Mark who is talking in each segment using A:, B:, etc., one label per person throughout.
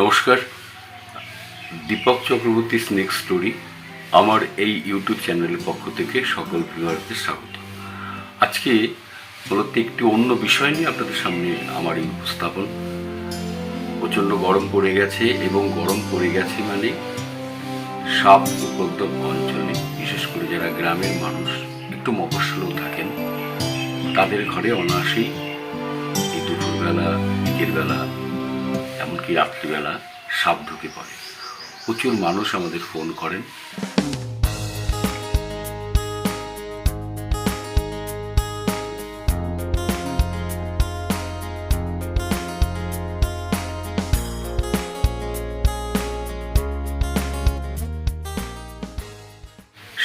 A: নমস্কার। Dipak Chakraborty snake story আমার এই ইউটিউব চ্যানেলের পক্ষ থেকে সকল ভিউয়ারদের স্বাগত। আজকে মূলত একটি অন্য বিষয় নিয়ে আপনাদের সামনে আমার এই উপস্থাপন। প্রচণ্ড গরম পড়ে গেছে এবং গরম পড়ে গেছে মানে সাপ উপদ্রব অঞ্চলে, বিশেষ করে যারা গ্রামের মানুষ একটু মফস্বলেও থাকেন, তাদের ঘরে অনায়াসেই এই দুপুরবেলা, বিকেলবেলা এমনকি রাত্রিবেলা সাপ ঢুকে পড়ে। প্রচুর মানুষ আমাদের ফোন করেন।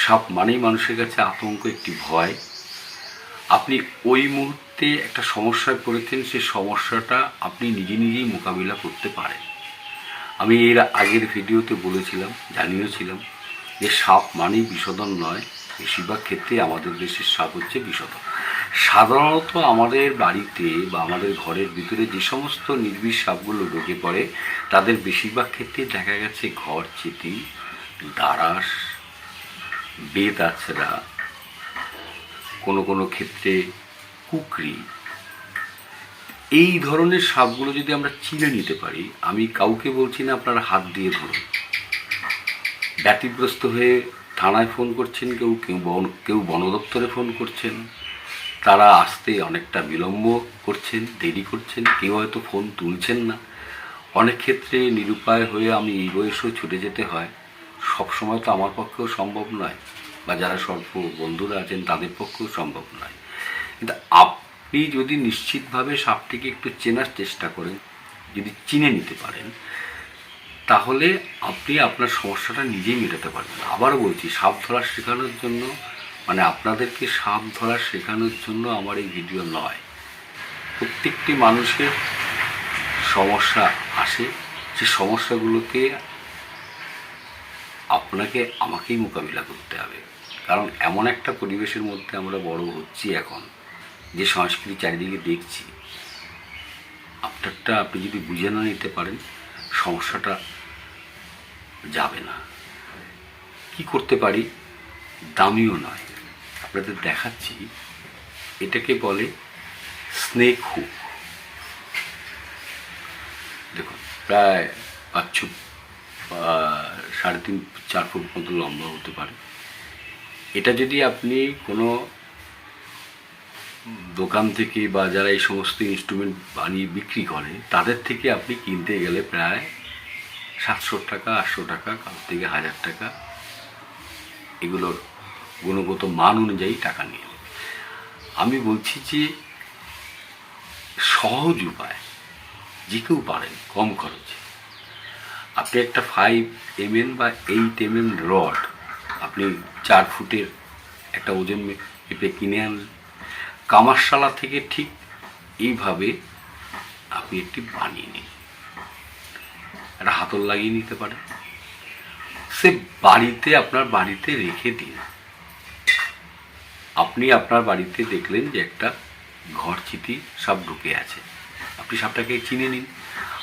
A: সাপ মানেই মানুষের কাছে আতঙ্ক, একটি ভয়। আপনি ওই মুহূর্তে একটা সমস্যায় পড়েছেন, সেই সমস্যাটা আপনি নিজে নিজেই মোকাবিলা করতে পারেন। আমি এর আগের ভিডিওতে বলেছিলাম, জানিয়েছিলাম যে সাপ মানেই বিষদন নয়, বেশিরভাগ ক্ষেত্রে আমাদের দেশের সাপ হচ্ছে বিষদন সাধারণত আমাদের বাড়িতে বা আমাদের ঘরের ভিতরে যে সমস্ত নির্বিষ সাপগুলো ঢুকে পড়ে, তাদের বেশিরভাগ ক্ষেত্রে দেখা গেছে ঘর চিতি দারাস আছড়া কোনো কোনো ক্ষেত্রে কুকরি। এই ধরনের সাপগুলো যদি আমরা চিনে নিতে পারি, আমি কাউকে বলছি না আপনারা হাত দিয়ে ধরুন। ব্যতিগ্রস্ত হয়ে থানায় ফোন করছেন কেউ কেউ বন কেউ বন দপ্তরে ফোন করছেন। তারা আসতে অনেকটা বিলম্ব করছেন, দেরি করছেন, কেউ হয়তো ফোন তুলছেন না। অনেক ক্ষেত্রে নিরুপায় হয়ে আমি এই বয়সেও ছুটে যেতে হয়। সবসময় তো আমার পক্ষেও সম্ভব নয়। বা যারা স্বল্প বন্ধুরা আছেন, তাদের পক্ষেও সম্ভব নয়। কিন্তু আপনি যদি নিশ্চিতভাবে সাপটিকে একটু চেনার চেষ্টা করেন, যদি চিনে নিতে পারেন, তাহলে আপনি আপনার সমস্যাটা নিজেই মেটাতে পারবেন। আবারও বলছি, সাপ ধরা শেখানোর জন্য মানে আপনাদেরকে সাপ ধরা শেখানোর জন্য আমার এই ভিডিও নয়। প্রত্যেকটি মানুষের সমস্যা আসে, সে সমস্যাগুলোকে আপনাকে আমাকেই মোকাবিলা করতে হবে। কারণ এমন একটা পরিবেশের মধ্যে আমরা বড় হচ্ছি এখন, যে সংস্কৃতি চারিদিকে দেখছি। আপনারটা আপনি যদি বুঝে না নিতে পারেন, সমস্যাটা যাবে না। কি করতে পারি? দামিও নয়। আপনাদের দেখাচ্ছি, এটাকে বলে স্নেক হুক দেখুন, প্রায় পাঁচ ছ সাড়ে তিন, চার ফুট মতো লম্বা হতে পারে। এটা যদি আপনি কোনো দোকান থেকে বা যারা এই সমস্ত ইনস্ট্রুমেন্ট বানিয়ে বিক্রি করে, তাদের থেকে আপনি কিনতে গেলে প্রায় সাতশো টাকা, আটশো টাকা, কারোর থেকে হাজার টাকা এগুলোর গুণগত মান অনুযায়ী টাকা নিয়ে। আমি বলছি যে সহজ উপায়, যে কেউ পারেন কম খরচে আপনি একটা ফাইভ এম বা এইট এম এম রড আপনি চার ফুটের একটা ওজন মেপে কিনে আনলেন। কামারশালা থেকে ঠিক এইভাবে আপনি একটি বানিয়ে নিন একটা হাতল লাগিয়ে নিতে পারেন। সে বাড়িতে আপনার বাড়িতে রেখে দিন। আপনি আপনার বাড়িতে দেখলেন যে একটা ঘর চিতি সাপ ঢুকে আছে। আপনি সাপটাকে চিনে নিন।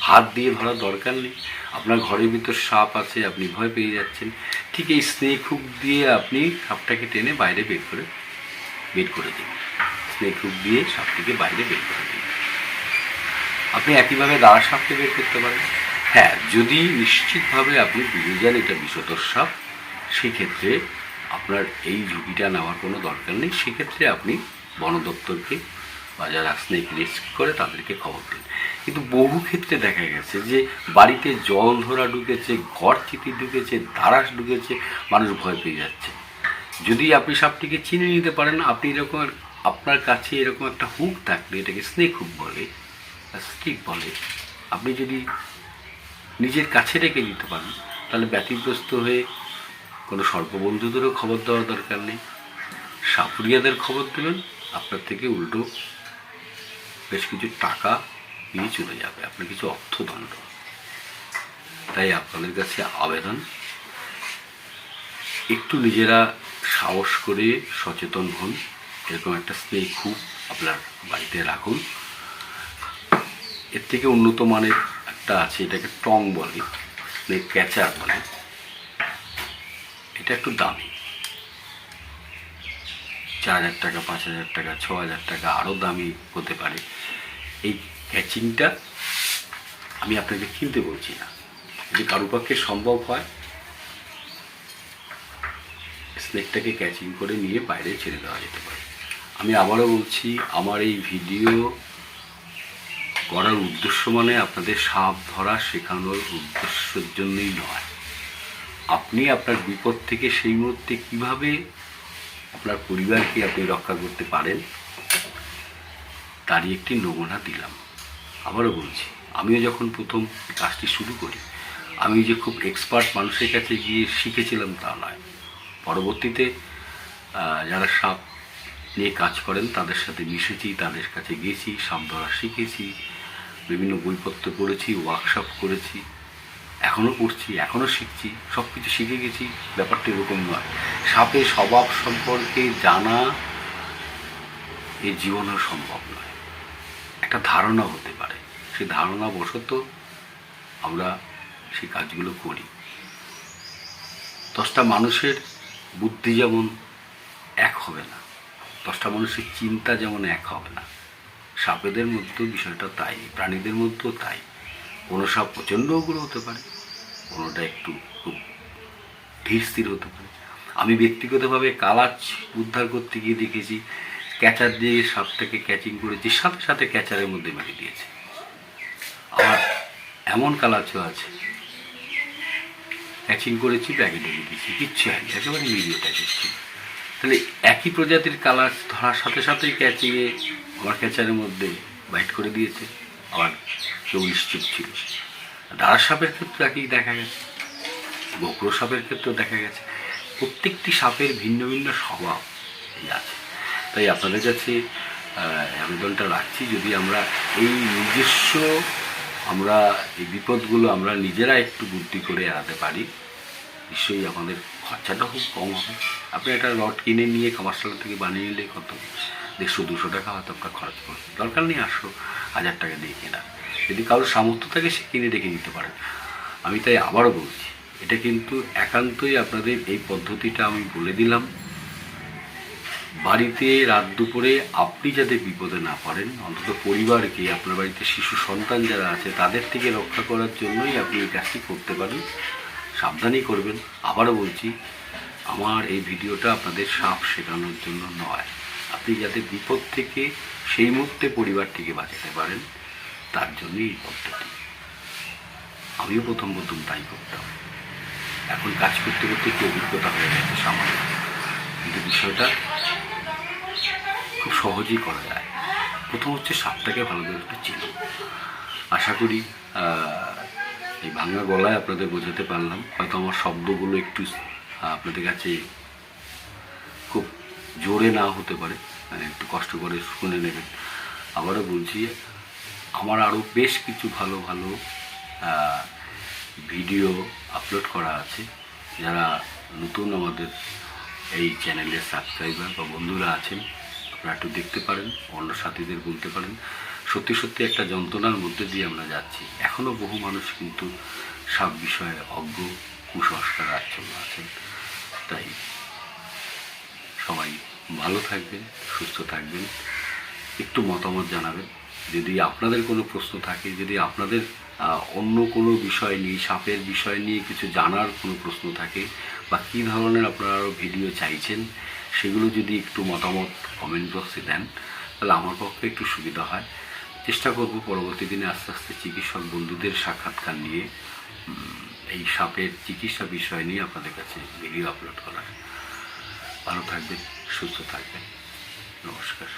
A: হাত দিয়ে ধরার দরকার নেই। আপনার ঘরের ভিতর সাপ আছে, আপনি ভয় পেয়ে যাচ্ছেন। ঠিক এই স্নেক হুক দিয়ে আপনি সাপটাকে টেনে বাইরে বের করে বের করে দিন। স্নেক হুক দিয়ে সাপটিকে বাইরে বের করে দিন। আপনি একইভাবে দাঁড়া সাপকে বের করতে পারেন। হ্যাঁ যদি নিশ্চিতভাবে আপনি বুঝে যান এটা বিষধর সাপ, সেক্ষেত্রে আপনার এই ঝুঁকিটা নেওয়ার কোনো দরকার নেই। সেক্ষেত্রে আপনি বন দপ্তরকে বা যারা স্নেক রেস্কিউ করে তাদেরকে খবর দিন। কিন্তু বহু ক্ষেত্রে দেখা গেছে যে বাড়িতে জল ধরা ঢুকেছে, ঘর চিতি ঢুকেছে দারাস ঢুকেছে, মানুষ ভয় পেয়ে যাচ্ছে। যদি আপনি সাপটিকে চিনে নিতে পারেন, আপনি এরকম আপনার কাছে এরকম একটা হুক থাকলে, এটাকে স্নেক হুক বলে স্টিক বলে, আপনি যদি নিজের কাছে রেখে দিতে পারেন, তাহলে ব্যতিগ্রস্ত হয়ে কোনো সর্ববন্ধুদেরও খবর দেওয়ার দরকার নেই। সাপুরিয়াদের খবর দেবেন, আপনার থেকে উল্টো বেশ কিছু টাকা নিয়ে চলে যাবে। আপনার কিছু অর্থদণ্ড তাই আপনাদের কাছে আবেদন। একটু নিজেরা সাহস করে সচেতন হন। এরকম একটা স্নেক খুব আপনার বাড়িতে রাখুন। এর থেকে উন্নত মানের একটা আছে, এটাকে টং বলে। স্নেক ক্যাচার বলে। এটা একটু দামি। চার হাজার টাকা, পাঁচ হাজার টাকা, ছ হাজার টাকা আরও দামি হতে পারে। এই ক্যাচিংটা আমি আপনাকে কিনতে বলছি না। যদি কারও পক্ষে সম্ভব হয়, স্নেকটাকে ক্যাচিং করে নিয়ে বাইরে ছেড়ে দেওয়া যেতে পারে। আমি আবারও বলছি, আমার এই ভিডিও করার উদ্দেশ্য মানে আপনাদের সাপ ধরা শেখানোর উদ্দেশ্যের জন্যই নয়। আপনি আপনার বিপদ থেকে সেই মুহূর্তে কীভাবে আপনার পরিবারকে আপনি রক্ষা করতে পারেন, তারই একটি নমুনা দিলাম। আবারও বলছি, আমিও যখন প্রথম কাজটি শুরু করি, আমি যে খুব এক্সপার্ট মানুষের কাছে গিয়ে শিখেছিলাম তা নয়। পরবর্তীতে যারা সাপ নিয়ে কাজ করেন, তাদের সাথে মিশেছি, তাদের কাছে গেছি সাপ ধরা শিখেছি, বিভিন্ন বইপত্র পড়েছি ওয়ার্কশপ করেছি, এখনও করছি এখনও শিখছি সব কিছু শিখে গেছি, ব্যাপারটা এরকম নয়। সাপের স্বভাব সম্পর্কে জানা এ জীবনেও সম্ভব নয়। একটা ধারণা হতে পারে। সেই ধারণা বশত আমরা সেই কাজগুলো করি। দশটা মানুষের বুদ্ধি যেমন এক হবে না, দশটা মানুষের চিন্তা যেমন এক হবে না, সাপেদের মধ্যেও বিষয়টা তাই, প্রাণীদের মধ্যেও তাই। কোনো সাপ প্রচণ্ড উগ্র হতে পারে, কোনোটা একটু খুব ধীর স্থির হতে পারে। আমি ব্যক্তিগতভাবে কালাচ উদ্ধার করতে গিয়ে দেখেছি, ক্যাচার দিয়ে সাপটাকে ক্যাচিং করেছি সাথে সাথে ক্যাচারের মধ্যে মেরে দিয়েছে। আবার এমন কালাচও আছে ক্যাচিং করেছি ঢেকে দিয়েছি, কিচ্ছু হয়নি, একেবারে মিডিয়েট ছিল তাহলে একই প্রজাতির কালার ধরার সাথে সাথেই ক্যাচিংয়ে আমার ক্যাচারের মধ্যে বাইট করে দিয়েছে, আবার কেউ নিশ্চুপ ছিল। দাঁড়ার সাপের ক্ষেত্রে একই দেখা গেছে গোকরো সাপের ক্ষেত্রেও দেখা গেছে। প্রত্যেকটি সাপের ভিন্ন ভিন্ন স্বভাব আছে। তাই আপনাদের কাছে আবেদনটা রাখছি, যদি আমরা এই নিজস্ব আমরা এই বিপদগুলো আমরা নিজেরা একটু বুদ্ধি করে এড়াতে পারি। নিশ্চয়ই আমাদের খরচাটা খুব কম হবে। আপনি একটা রড কিনে নিয়ে কমার্শিয়াল থেকে বানিয়ে নিলে কত? দেড়শো, দুশো টাকা হয়তো আপনার খরচ পড়বে। দরকার নেই আটশো, হাজার টাকা দিয়ে কেনা। যদি কারোর সামর্থ্য থাকে সে কিনে রেখে নিতে পারেন আমি তাই আবারও বলছি, এটা কিন্তু একান্তই আপনাদের এই পদ্ধতিটা আমি বলে দিলাম। বাড়িতে রাত দুপুরে আপনি যাতে বিপদে না পড়েন, অন্তত পরিবারকে, আপনার বাড়িতে শিশু সন্তান যারা আছে, তাদের থেকে রক্ষা করার জন্যই আপনি এই কাজটি করতে পারেন। সাবধানই করবেন। আবারও বলছি, আমার এই ভিডিওটা আপনাদের সাপ শেখানোর জন্য নয়। আপনি যাতে বিপদ থেকে সেই মুহূর্তে পরিবারটিকে বাঁচাতে পারেন, তার জন্যই এই পদ্ধতি আমিও প্রথম প্রথম তাই করতাম। এখন কাজ করতে করতে একটু অভিজ্ঞতা হয়ে গেছে সামান্য। কিন্তু বিষয়টা খুব সহজেই করা যায়। প্রথম হচ্ছে সাপটাকে ভালো করে একটু চিনুন আশা করি এই ভাঙা গলায় আপনাদের বোঝাতে পারলাম। হয়তো আমার শব্দগুলো একটু আপনাদের কাছে খুব জোরে না হতে পারে। মানে একটু কষ্ট করে শুনে নেবেন। আবারও বলছি আমার আরও বেশ কিছু ভালো ভালো ভিডিও আপলোড করা আছে। যারা নতুন আমাদের এই চ্যানেলের সাবস্ক্রাইবার বা বন্ধুরা আছেন, আপনারা একটু দেখতে পারেন, অন্য সাথীদের বলতে পারেন। সত্যি সত্যি একটা যন্ত্রণার মধ্যে দিয়ে আমরা যাচ্ছি। এখনও বহু মানুষ কিন্তু সব বিষয়ে অজ্ঞ, কুসংস্কার আচ্ছন্ন আছেন। তাই সবাই ভালো থাকবেন, সুস্থ থাকবেন। একটু মতামত জানাবেন। যদি আপনাদের কোনো প্রশ্ন থাকে, যদি আপনাদের অন্য কোনো বিষয় নিয়ে, সাপের বিষয় নিয়ে কিছু জানার কোনো প্রশ্ন থাকে বা কী ধরনের আপনারা আরও ভিডিও চাইছেন, সেগুলো যদি একটু মতামত কমেন্ট বক্সে দেন, তাহলে আমার পক্ষে একটু সুবিধা হয়। চেষ্টা করব পরবর্তী দিনে আস্তে আস্তে চিকিৎসক বন্ধুদের সাক্ষাৎকার নিয়ে এই সাপের চিকিৎসা বিষয় নিয়ে আপনাদের কাছে ভিডিও আপলোড করার। ভালো থাকবেন, সুস্থ থাকবেন। নমস্কার।